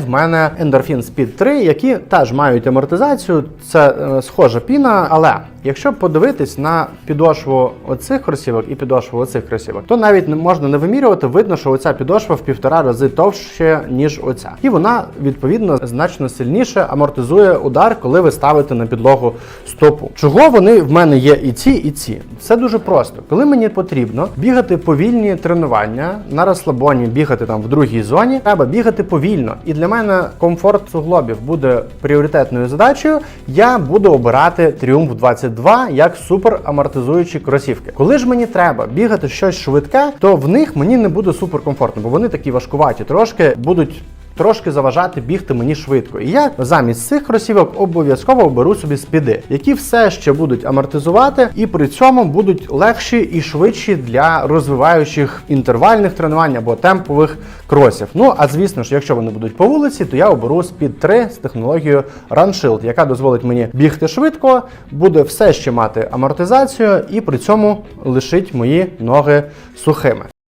В мене Endorphin Speed 3, які теж мають амортизацію. Це е, схожа піна, але якщо подивитись на підошву оцих кросівок і підошву оцих кросівок, то навіть не можна не вимірювати. Видно, що оця підошва в півтора рази товще, ніж оця. І вона відповідно значно сильніше амортизує удар, коли ви ставите на підлогу стопу. Чого вони в мене є і ці, і ці? Все дуже просто. Коли мені потрібно бігати повільні тренування на розслабоні, бігати там в другій зоні, треба бігати повільно. І для мене комфорт суглобів буде пріоритетною задачею. Я буду обирати Triumph 22 як супер амортизуючі кросівки. Коли ж мені треба бігати щось швидке, то в них мені не буде суперкомфортно, бо вони такі важкуваті, трошки будуть. Трошки заважати бігти мені швидко. І я замість цих кросівок обов'язково оберу собі спіди, які все ще будуть амортизувати, і при цьому будуть легші і швидші для розвиваючих інтервальних тренувань або темпових кросів. Ну а звісно ж, якщо вони будуть по вулиці, то я оберу Speed 3 з технологією Run Shield, яка дозволить мені бігти швидко, буде все ще мати амортизацію і при цьому лишить мої ноги сухими.